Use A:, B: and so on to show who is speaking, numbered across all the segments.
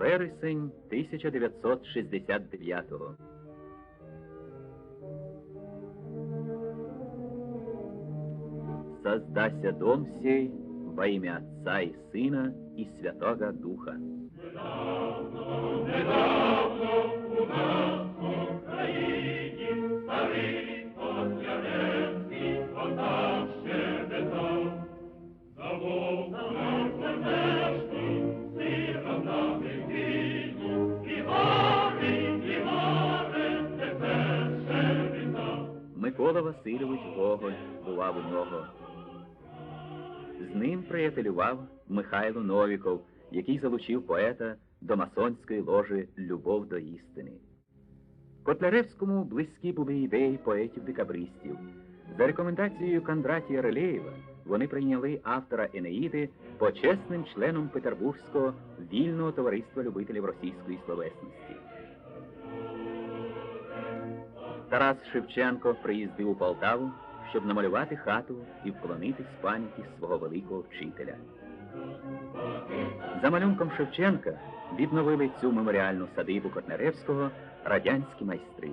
A: Вересень 1969-го. Создася дом сей во имя Отца и Сына и Святого Духа. Микола Васильович Гоголь бував у нього. З ним приятелював Михайло Новіков, який залучив поета до масонської ложі Любов до істини. Котляревському близькі були ідеї поетів-декабристів. За рекомендацією Кондратія Релеєва вони прийняли автора Енеїди почесним членом Петербурзького вільного товариства любителів російської словесності. Тарас Шевченко приїздив у Полтаву, щоб намалювати хату і вклонитись пам'яті свого великого вчителя. За малюнком Шевченка відновили цю меморіальну садибу Котнеревського радянські майстри.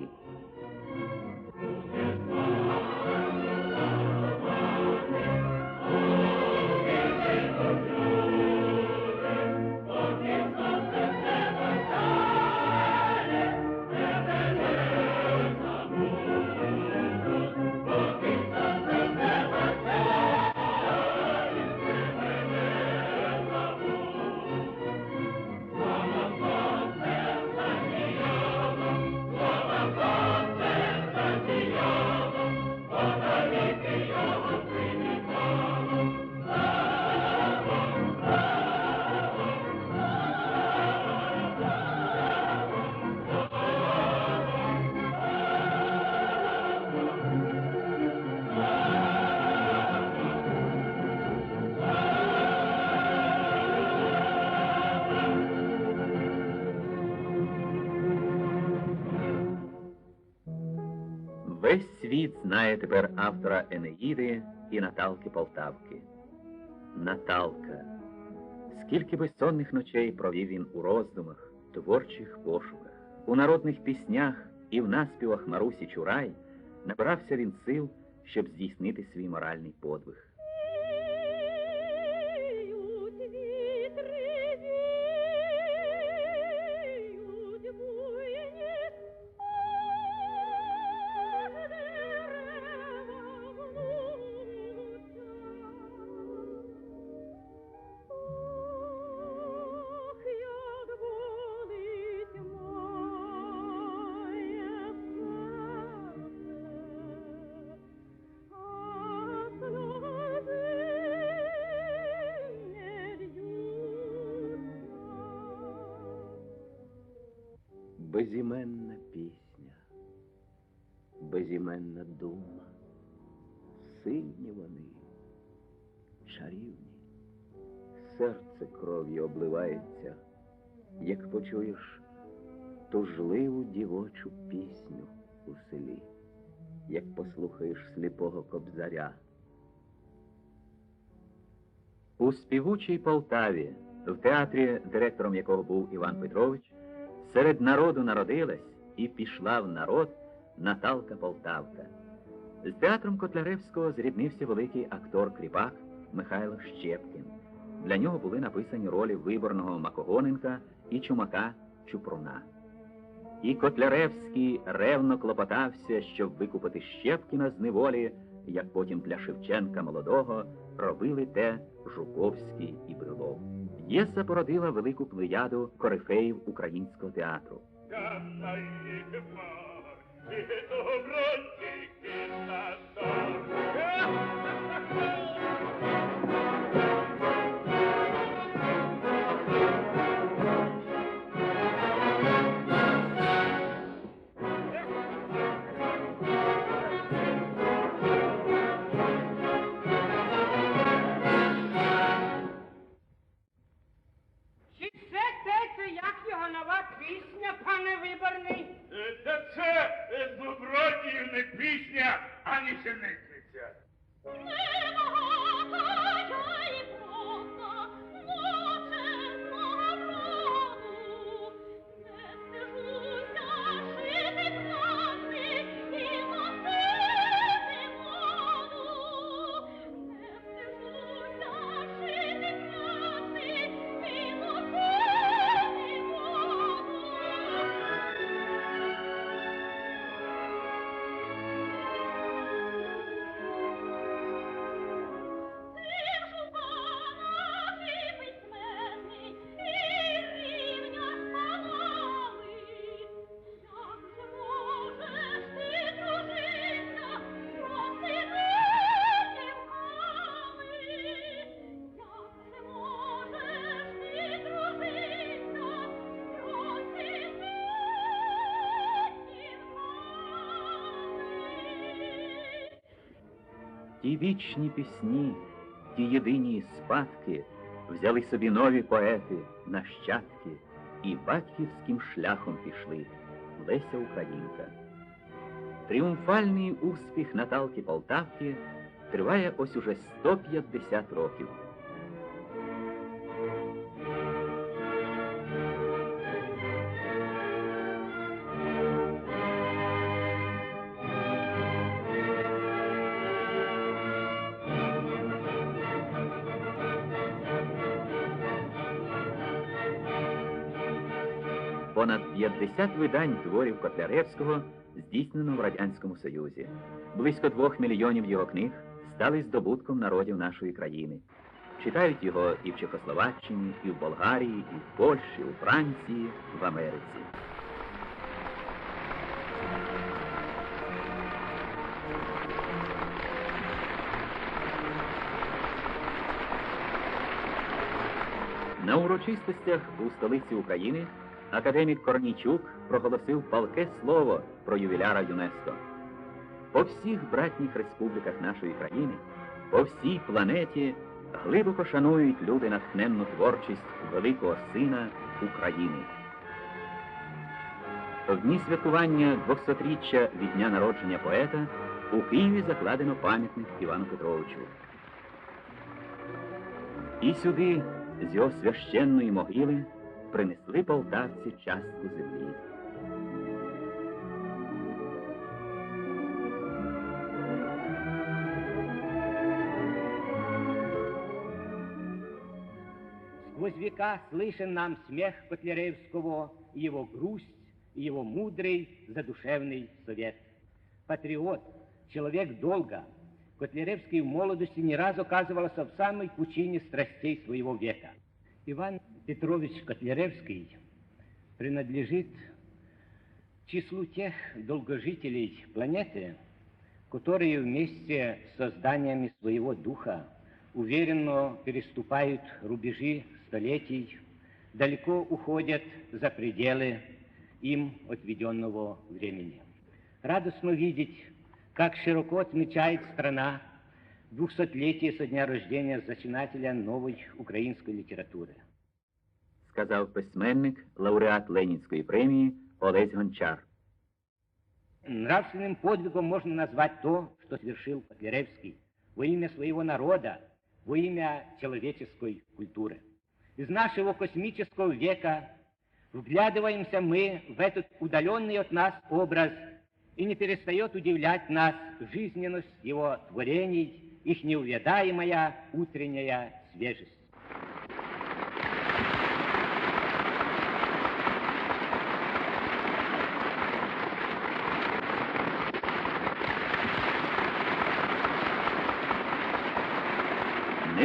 A: Світ знає тепер автора Енеїди і Наталки Полтавки. Наталка. Скільки безсонних ночей провів він у роздумах, творчих пошуках, у народних піснях і в наспівах Марусі Чурай набирався він сил, щоб здійснити свій моральний подвиг. Безіменна пісня, безіменна дума, сильні вони, чарівні, серце кров'ю обливається, як почуєш тужливу дівочу пісню у селі, як послухаєш сліпого кобзаря. У співучій Полтаві, в театрі, директором якого був Іван Петрович, серед народу народилась і пішла в народ Наталка Полтавка. З театром Котляревського зріднився великий актор Кріпак Михайло Щепкін. Для нього були написані ролі виборного Макогоненка і чумака Чупруна. І Котляревський ревно клопотався, щоб викупити Щепкіна з неволі, як потім для Шевченка молодого робили те Жуковський і Брюлов. Єса породила велику плеяду корифеїв українського театру.
B: Темна
C: пісня, пане виборний?
B: Та це е, не пісня, а не
D: Небагата
A: Ті вічні пісні, ті єдині спадки взяли собі нові поети, нащадки, і батьківським шляхом пішли Леся Українка. Тріумфальний успіх Наталки Полтавки триває ось уже 150 років. Понад 50 видань творів Котляревського здійснено в Радянському Союзі. Близько двох мільйонів його книг стали здобутком народів нашої країни. Читають його і в Чехословаччині, і в Болгарії, і в Польщі, у Франції, в Америці. На урочистостях у столиці України академік Корнійчук проголосив палке слово про ювіляра ЮНЕСКО. По всіх братніх республіках нашої країни, по всій планеті глибоко шанують люди натхненну творчість великого сина України. В дні святкування 200-річчя від дня народження поета у Києві закладено пам'ятник Івану Петровичу. І сюди, з його священної могили, принесли полтавці частку землі.
E: Сквозь века слышен нам смех Котляревского, его грусть, его мудрый задушевный совет. Патриот, человек долга, Котляревский в молодости не раз оказывался в самой пучине страстей своего века. Иван Петрович Котляревский принадлежит числу тех долгожителей планеты, которые вместе с созданиями своего духа уверенно переступают рубежи столетий, далеко уходят за пределы им отведенного времени. Радостно видеть, как широко отмечает страна двухсотлетие со дня рождения зачинателя новой украинской литературы
A: сказав письменник, лауреат Ленінської премії Олесь Гончар.
E: Нравственным подвигом можно назвать то, что совершил Котляревский во имя своего народа, во имя человеческой культуры. Из нашего космического века вглядываемся мы в этот удаленный от нас образ, и не перестает удивлять нас жизненность его творений, их неувядаемая утренняя свежесть.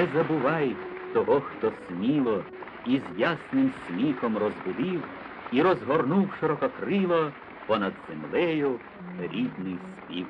A: Не забувай того, хто сміло і з ясним сміхом розбудив і розгорнув ширококрило понад землею рідний спів.